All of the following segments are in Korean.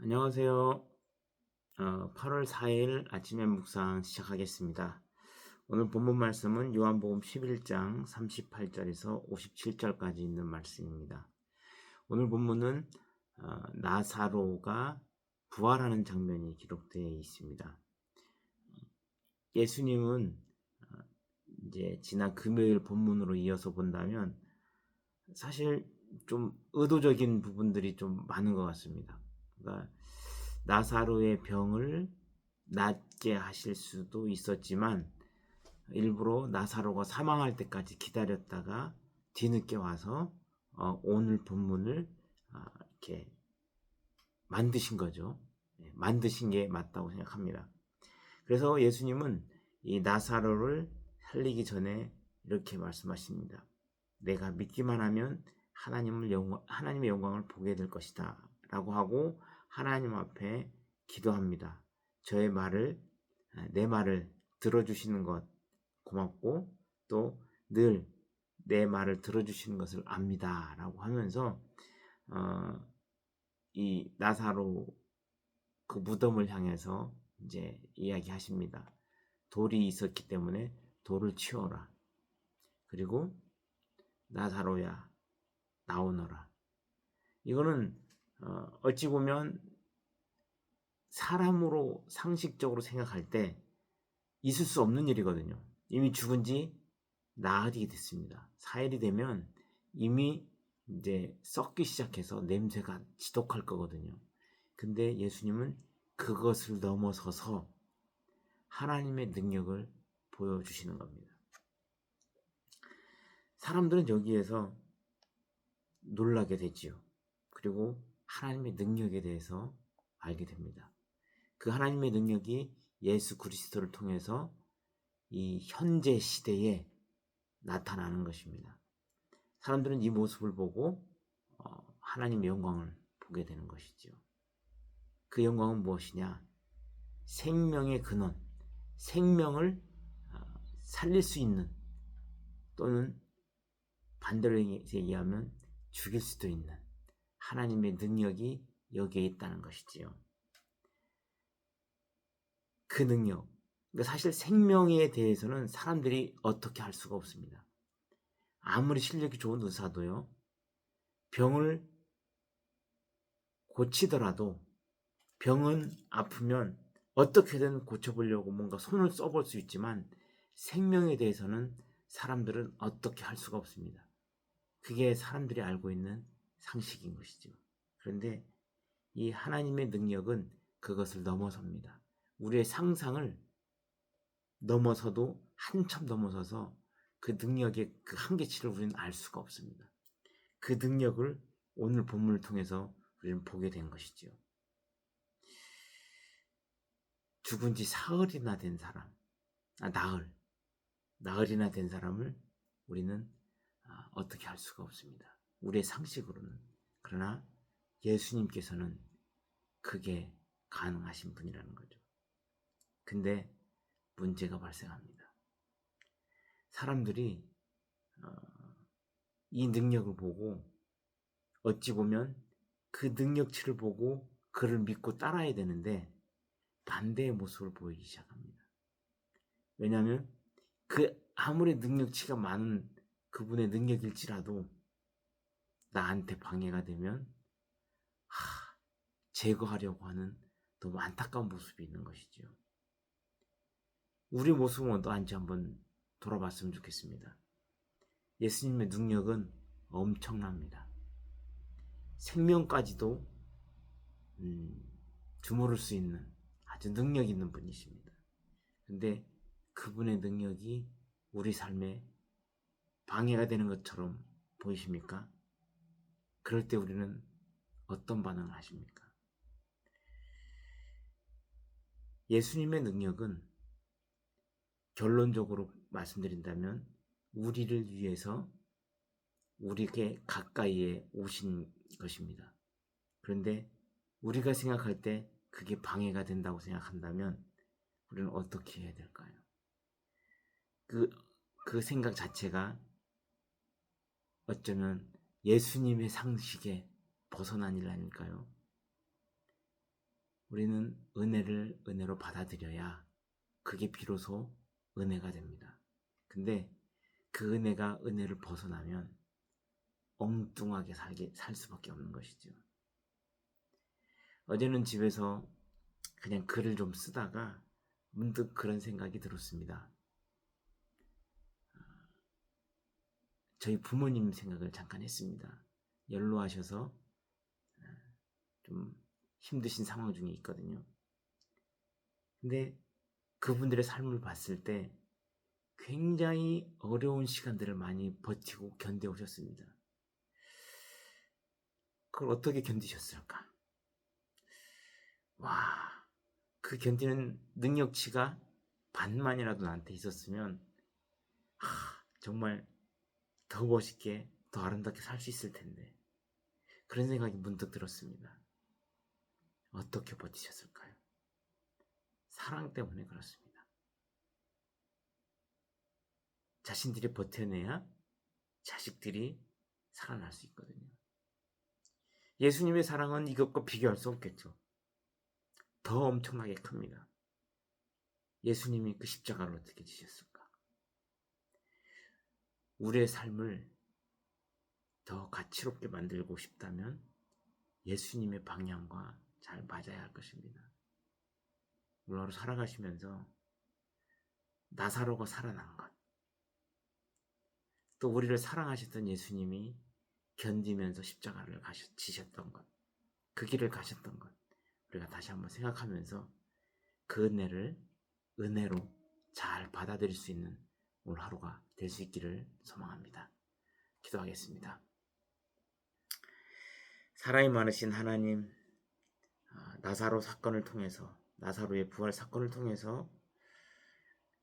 안녕하세요. 어, 8월 4일 아침의 묵상 시작하겠습니다. 오늘 본문 말씀은 요한복음 11장 38절에서 57절까지 있는 말씀입니다. 오늘 본문은 어, 나사로가 부활하는 장면이 기록되어 있습니다. 예수님은 어, 이제 지난 금요일 본문으로 이어서 본다면 사실 좀 의도적인 부분들이 좀 많은 것 같습니다. 그러니까 나사로의 병을 낫게 하실 수도 있었지만 일부러 나사로가 사망할 때까지 기다렸다가 뒤늦게 와서 어, 오늘 본문을 어, 이렇게 만드신 거죠. 네, 만드신 게 맞다고 생각합니다. 그래서 예수님은 이 나사로를 살리기 전에 이렇게 말씀하십니다. 내가 믿기만 하면 하나님을 영광, 하나님의 영광을 보게 될 것이다. 라고 하고 하나님 앞에 기도합니다. 저의 말을, 아, 내 말을 들어주시는 것 고맙고 또 늘 내 말을 들어주시는 것을 압니다. 라고 하면서, 어, 이 나사로 그 무덤을 향해서 이제 이야기하십니다. 돌이 있었기 때문에 돌을 치워라. 그리고 나사로야 나오너라. 이거는 어, 어찌 보면 사람으로 상식적으로 생각할 때 있을 수 없는 일이거든요. 이미 죽은 지 나흘이 됐습니다. 4일이 되면 이미 이제 썩기 시작해서 냄새가 지독할 거거든요. 근데 예수님은 그것을 넘어서서 하나님의 능력을 보여주시는 겁니다. 사람들은 여기에서 놀라게 되지요. 그리고 하나님의 능력에 대해서 알게 됩니다. 그 하나님의 능력이 예수 그리스도를 통해서 이 현재 시대에 나타나는 것입니다. 사람들은 이 모습을 보고 어, 하나님의 영광을 보게 되는 것이죠. 그 영광은 무엇이냐? 생명의 근원, 생명을 어, 살릴 수 있는 또는 반대로 얘기하면 죽일 수도 있는 하나님의 능력이 여기에 있다는 것이지요. 그 능력. 그러니까 사실 생명에 대해서는 사람들이 어떻게 할 수가 없습니다. 아무리 실력이 좋은 의사도요, 병을 고치더라도 병은 아프면 어떻게든 고쳐보려고 뭔가 손을 써볼 수 있지만 생명에 대해서는 사람들은 어떻게 할 수가 없습니다. 그게 사람들이 알고 있는 상식인 것이죠. 그런데 이 하나님의 능력은 그것을 넘어섭니다. 우리의 상상을 넘어서도 한참 넘어서서 그 능력의 그 한계치를 우리는 알 수가 없습니다. 그 능력을 오늘 본문을 통해서 우리는 보게 된 것이죠. 죽은 지 사흘이나 된 사람, 아, 나흘, 나흘이나 된 사람을 우리는 아, 어떻게 할 수가 없습니다. 우리의 상식으로는. 그러나 예수님께서는 그게 가능하신 분이라는 거죠. 근데 문제가 발생합니다. 사람들이 어, 이 능력을 보고 어찌 보면 그 능력치를 보고 그를 믿고 따라야 되는데 반대의 모습을 보이기 시작합니다. 왜냐하면 그 아무리 능력치가 많은 그분의 능력일지라도 나한테 방해가 되면 하, 제거하려고 하는 너무 안타까운 모습이 있는 것이죠. 우리 모습은 어떠한지 한번 돌아봤으면 좋겠습니다. 예수님의 능력은 엄청납니다. 생명까지도 음, 주무를 수 있는 아주 능력 있는 분이십니다. 근데 그분의 능력이 우리 삶에 방해가 되는 것처럼 보이십니까? 그럴 때 우리는 어떤 반응을 하십니까? 예수님의 능력은 결론적으로 말씀드린다면 우리를 위해서 우리에게 가까이에 오신 것입니다. 그런데 우리가 생각할 때 그게 방해가 된다고 생각한다면 우리는 어떻게 해야 될까요? 그, 그 생각 자체가 어쩌면 예수님의 상식에 벗어난 일 아닐까요? 우리는 은혜를 은혜로 받아들여야 그게 비로소 은혜가 됩니다. 근데 그 은혜가 은혜를 벗어나면 엉뚱하게 살게, 살 수밖에 없는 것이죠. 어제는 집에서 그냥 글을 좀 쓰다가 문득 그런 생각이 들었습니다. 저희 부모님 생각을 잠깐 했습니다. 연로하셔서 좀 힘드신 상황 중에 있거든요. 근데 그분들의 삶을 봤을 때 굉장히 어려운 시간들을 많이 버티고 견뎌오셨습니다. 그걸 어떻게 견디셨을까? 와, 그 견디는 능력치가 반만이라도 나한테 있었으면, 하, 정말 더 멋있게, 더 아름답게 살 수 있을 텐데. 그런 생각이 문득 들었습니다. 어떻게 버티셨을까요? 사랑 때문에 그렇습니다. 자신들이 버텨내야 자식들이 살아날 수 있거든요. 예수님의 사랑은 이것과 비교할 수 없겠죠. 더 엄청나게 큽니다. 예수님이 그 십자가를 어떻게 지셨을까? 우리의 삶을 더 가치롭게 만들고 싶다면 예수님의 방향과 잘 맞아야 할 것입니다. 물론 살아가시면서 나사로가 살아난 것, 또 우리를 사랑하셨던 예수님이 견디면서 십자가를 가셨, 지셨던 것, 그 길을 가셨던 것, 우리가 다시 한번 생각하면서 그 은혜를 은혜로 잘 받아들일 수 있는 오늘 하루가 될 수 있기를 소망합니다. 기도하겠습니다. 사랑이 많으신 하나님, 아, 나사로 사건을 통해서, 나사로의 부활 사건을 통해서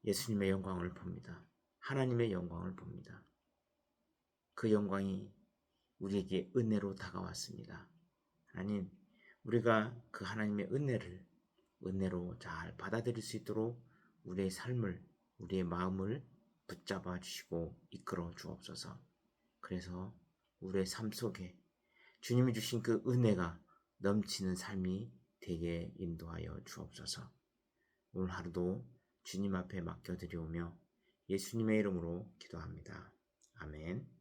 예수님의 영광을 봅니다. 하나님의 영광을 봅니다. 그 영광이 우리에게 은혜로 다가왔습니다. 하나님, 우리가 그 하나님의 은혜를 은혜로 잘 받아들일 수 있도록 우리의 삶을, 우리의 마음을 붙잡아 주시고 이끌어 주옵소서. 그래서 우리의 삶 속에 주님이 주신 그 은혜가 넘치는 삶이 되게 인도하여 주옵소서. 오늘 하루도 주님 앞에 맡겨드리오며 예수님의 이름으로 기도합니다. 아멘.